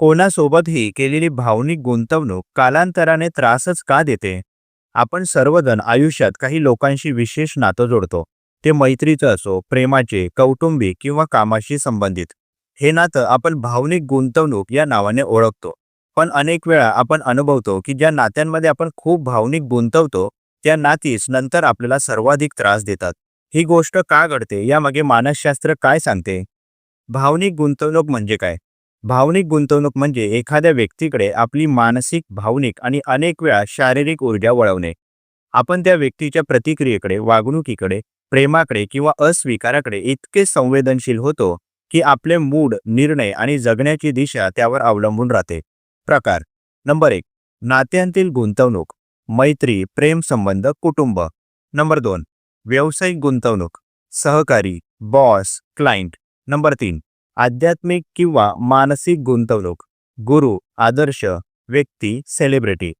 कोणासोबतही केलेली भावनिक गुंतवणूक कालांतराने त्रासच का देते? आपण सर्वजण आयुष्यात काही लोकांशी विशेष नातं जोडतो. ते मैत्रीचं असो प्रेमाचे कौटुंबिक किंवा कामाशी संबंधित. हे नातं आपण भावनिक गुंतवणूक या नावाने ओळखतो. पण अनेक वेळा आपण अनुभवतो की ज्या नात्यांमध्ये आपण खूप भावनिक गुंतवतो त्या नातीस नंतर आपल्याला सर्वाधिक त्रास देतात. ही गोष्ट का घडते? यामागे मानसशास्त्र काय सांगते? भावनिक गुंतवणूक म्हणजे काय? भावनिक गुंतवणूक म्हणजे एखाद्या व्यक्तीकडे आपली मानसिक भावनिक आणि अनेक वेळा शारीरिक ऊर्जा वळवणे. आपण त्या व्यक्तीच्या प्रतिक्रियेकडे वागणुकीकडे प्रेमाकडे किंवा अस्वीकाराकडे इतके संवेदनशील होतो की आपले मूड निर्णय आणि जगण्याची दिशा त्यावर अवलंबून राहते. प्रकार. नंबर एक. नात्यांतील गुंतवणूक. मैत्री प्रेम संबंध कुटुंब. नंबर दोन. व्यावसायिक गुंतवणूक. सहकारी बॉस क्लायंट. नंबर तीन. आध्यात्मिक किंवा मानसिक गुंतवणूक गुरु आदर्श व्यक्ती सेलिब्रिटी.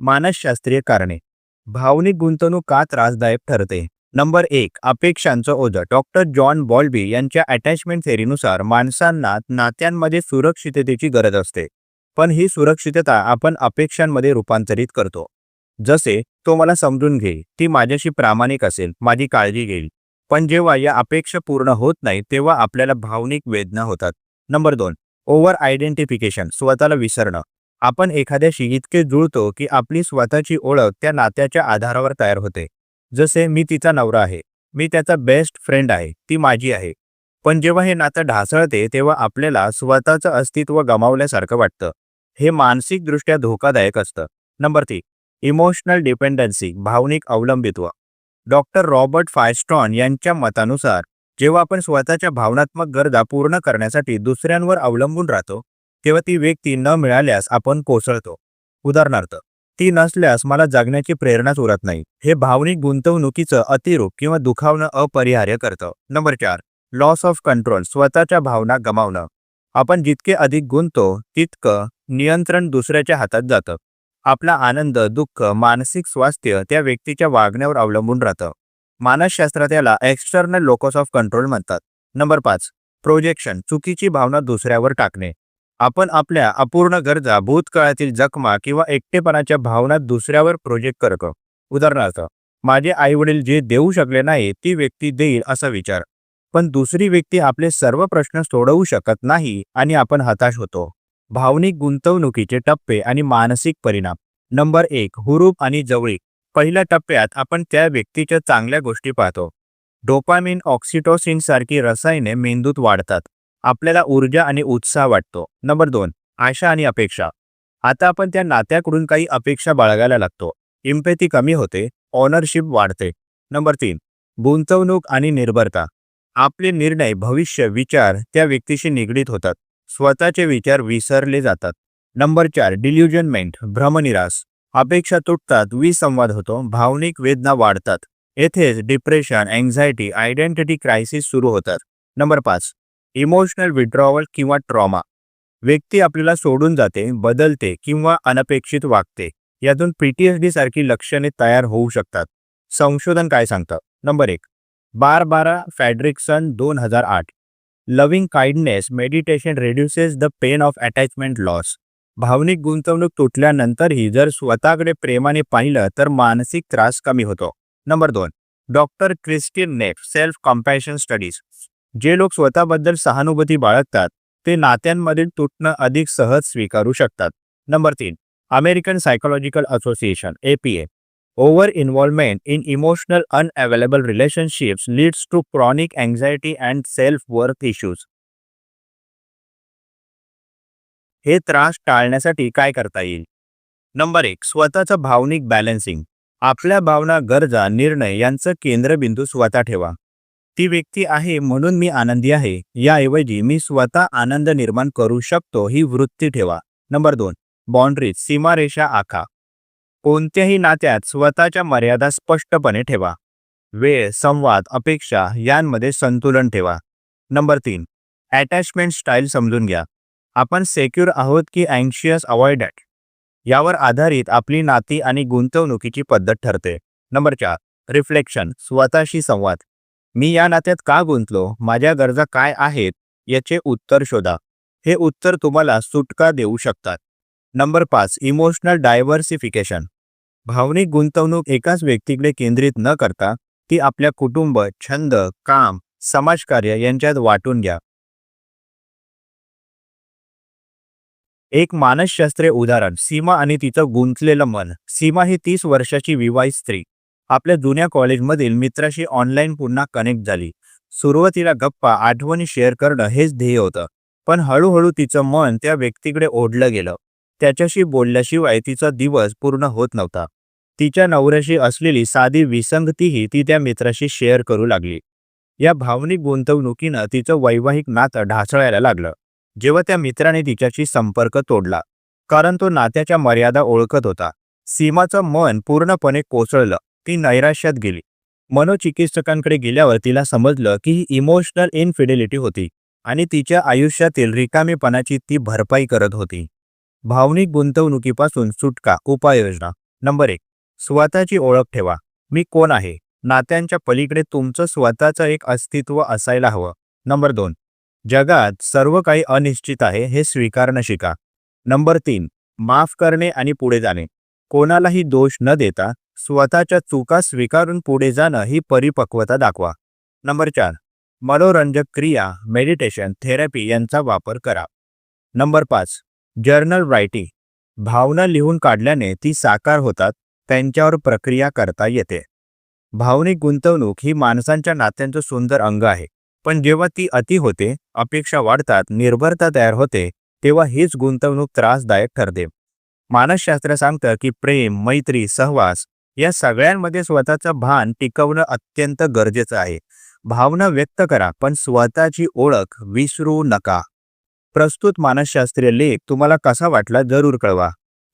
मानसशास्त्रीय कारणे. भावनिक गुंतवणूक का त्रासदायक ठरते? नंबर एक अपेक्षांचं ओझं. डॉक्टर जॉन बॉल्बी यांच्या अटॅचमेंट थेरीनुसार माणसांना नात्यांमध्ये सुरक्षिततेची गरज असते. पण ही सुरक्षितता आपण अपेक्षांमध्ये रूपांतरित करतो. जसे तो मला समजून घेईल ती माझ्याशी प्रामाणिक असेल. माझी काळजी घेईल. पण जेव्हा या अपेक्षा पूर्ण होत नाही तेव्हा आपल्याला भावनिक वेदना होतात. नंबर दोन ओव्हर आयडेंटिफिकेशन स्वतःला विसरणं. आपण एखाद्याशी इतके जुळतो की आपली स्वतःची ओळख त्या नात्याच्या आधारावर तयार होते. जसे मी तिचा नवरा आहे मी त्याचा बेस्ट फ्रेंड आहे ती माझी आहे. पण जेव्हा हे नातं ढासळते तेव्हा आपल्याला स्वतःचं अस्तित्व गमावल्यासारखं वाटतं. हे मानसिकदृष्ट्या धोकादायक असतं. नंबर तीन इमोशनल डिपेंडन्सी भावनिक अवलंबित्व. डॉक्टर रॉबर्ट फायस्ट्रॉन यांच्या मतानुसार जेव्हा आपण स्वतःच्या भावनात्मक गरजा पूर्ण करण्यासाठी दुसऱ्यांवर अवलंबून राहतो तेव्हा ती व्यक्ती न मिळाल्यास आपण कोसळतो. उदाहरणार्थ ती नसल्यास मला जगण्याची प्रेरणाच उरत नाही. हे भावनिक गुंतवणुकीचं अतिरूप किंवा दुखावणं अपरिहार्य करतं. नंबर चार लॉस ऑफ कंट्रोल स्वतःच्या भावना गमावणं. आपण जितके अधिक गुंतो तितकं नियंत्रण दुसऱ्याच्या हातात जातं. आपला आनंद दुःख मानसिक स्वास्थ्य त्या व्यक्तीच्या वागण्यावर अवलंबून राहतं. मानसशास्त्रात याला एक्स्टर्नल लोकस ऑफ कंट्रोल म्हणतात. नंबर पाच प्रोजेक्शन चुकीची भावना दुसऱ्यावर टाकणे. आपण आपल्या अपूर्ण गरजा भूतकाळातील जखमा किंवा एकटेपणाच्या भावना दुसऱ्यावर प्रोजेक्ट करतो उदाहरणार्थ माझे आईवडील जे देऊ शकले नाही ती व्यक्ती देईल असा विचार. पण दुसरी व्यक्ती आपले सर्व प्रश्न सोडवू शकत नाही आणि आपण हताश होतो. भावनिक गुंतवणुकीचे टप्पे आणि मानसिक परिणाम. नंबर एक हुरूप आणि जवळीक. पहिल्या टप्प्यात आपण त्या व्यक्तीच्या चांगल्या गोष्टी पाहतो. डोपामिन ऑक्सिटोसिन सारखी रसायने मेंदूत वाढतात. आपल्याला ऊर्जा आणि उत्साह वाटतो. नंबर दोन आशा आणि अपेक्षा. आता आपण त्या नात्याकडून काही अपेक्षा बाळगायला लागतो. इम्पेथी कमी होते ऑनरशिप वाढते. नंबर तीन गुंतवणूक आणि निर्भरता. आपले निर्णय भविष्य विचार त्या व्यक्तीशी निगडीत होतात. स्वतःचे विचार विसरले जातात. नंबर चार डिल्युजनमेंट भ्रमनिरास. अपेक्षा तुटतात विसंवाद होतो भावनिक वेदना वाढतात. येथेच डिप्रेशन अँझायटी आयडेंटिटी क्रायसिस सुरू होतात. नंबर पाच इमोशनल विड्रॉवल किंवा ट्रॉमा व्यक्ती आपल्याला सोडून जाते बदलते किंवा अनपेक्षित वागते. यातून पीटीएसडी सारखी लक्षणे तयार होऊ शकतात. संशोधन काय सांगतं? नंबर एक बार बारा फॅड्रिक्सन दोन हजार आठ. Loving kindness meditation reduces the pain of attachment loss भावनिक गुंतवणूक तुटल्यानंतरही जर स्वतःकडे प्रेमाने पाहिलं तर मानसिक त्रास कमी होतो. नंबर दोन doctor Kristin Neff self compassion studies. जे लोक स्वतःबद्दल सहानुभूती बाळगतात ते नात्यांमधील तुटणं अधिक सहज स्वीकारू शकतात. नंबर तीन American psychological association APA Over involvement in emotional unavailable relationships leads to chronic anxiety and self worth issues हे त्रास टाळण्यासाठी काय करता येईल? नंबर एक स्वतःचं भावनिक बॅलन्सिंग आपल्या भावना गरजा निर्णय यांचं केंद्रबिंदू स्वतः ठेवा. ती व्यक्ती आहे म्हणून मी आनंदी आहे. याऐवजी मी स्वतः आनंद निर्माण करू शकतो ही वृत्ती ठेवा. नंबर दोन बाउंड्रीज सीमारेषा आखा. कोणत्याही नात्यात स्वतःच्या मर्यादा स्पष्टपणे ठेवा. वेळ संवाद अपेक्षा यांमध्ये संतुलन ठेवा. नंबर तीन. अटॅचमेंट स्टाईल समजून घ्या. आपण सेक्युर आहोत की अँशियस अवॉइडंट यावर आधारित आपली नाती आणि गुंतवणुकीची पद्धत ठरते. नंबर चार. रिफ्लेक्शन स्वतःशी संवाद. मी या नात्यात का गुंतलो? माझ्या गरजा काय आहेत? याचे उत्तर शोधा. हे उत्तर तुम्हाला सुटका देऊ शकतात. नंबर पाच. इमोशनल डायव्हर्सिफिकेशन भावनिक गुंतवणूक एकाच व्यक्तीकडे केंद्रित न करता ती आपल्या कुटुंब छंद काम समाजकार्य यांच्यात वाटून घ्या. एक मानसशास्त्रीय उदाहरण सीमा आणि तिचं गुंतलेलं मन. सीमा ही तीस वर्षाची विवाहित स्त्री. आपल्या जुन्या कॉलेजमधील मित्राशी ऑनलाईन पुन्हा कनेक्ट झाली. सुरुवातीला गप्पा आठवणी शेअर करणं हेच ध्येय होतं. पण हळूहळू तिचं मन त्या व्यक्तीकडे ओढलं गेलं. त्याच्याशी बोलल्याशिवाय तिचा दिवस पूर्ण होत नव्हता. तिच्या नवऱ्याशी असलेली साधी विसंगतीही ती त्या मित्राशी शेअर करू लागली. या भावनिक गुंतवणुकीनं तिचं वैवाहिक नातं ढासळायला लागलं. जेव्हा त्या मित्राने तिच्याशी संपर्क तोडला कारण तो नात्याच्या मर्यादा ओळखत होता. सीमाचं मन पूर्णपणे कोसळलं ती नैराश्यात गेली. मनोचिकित्सकांकडे गेल्यावर तिला समजलं की ही इमोशनल इनफिडेलिटी होती आणि तिच्या आयुष्यातील रिकामेपणाची ती भरपाई करत होती. भावनिक गुंतवणुकीपासून सुटका उपाययोजना. नंबर एक. स्वतःची ओळख ठेवा. मी कोण आहे? नात्यांच्या पलीकडे तुमचं स्वतःचं एक अस्तित्व असायला हवं. नंबर दोन. जगात सर्व काही अनिश्चित आहे हे स्वीकारणं शिका. नंबर तीन. माफ करणे आणि पुढे जाणे. कोणालाही दोष न देता स्वतःच्या चुका स्वीकारून पुढे जाणं ही परिपक्वता दाखवा. नंबर चार. मनोरंजक क्रिया मेडिटेशन थेरपी यांचा वापर करा. नंबर पाच. जर्नल रायटिंग भावना लिहून काढल्याने ती साकार होतात त्यांच्यावर प्रक्रिया करता येते. भावनिक गुंतवणूक ही माणसांच्या नात्यांचं सुंदर अंग आहे. पण जेव्हा ती अति होते अपेक्षा वाढतात निर्भरता तयार होते तेव्हा हीच गुंतवणूक त्रासदायक ठरते. मानसशास्त्र सांगतं की प्रेम मैत्री सहवास या सगळ्यांमध्ये स्वतःचं भान टिकवणं अत्यंत गरजेचं आहे. भावना व्यक्त करा पण स्वतःची ओळख विसरू नका. प्रस्तुत मानसशास्त्रीय लेख तुम्हाला कसा वाटला जरूर कळवा.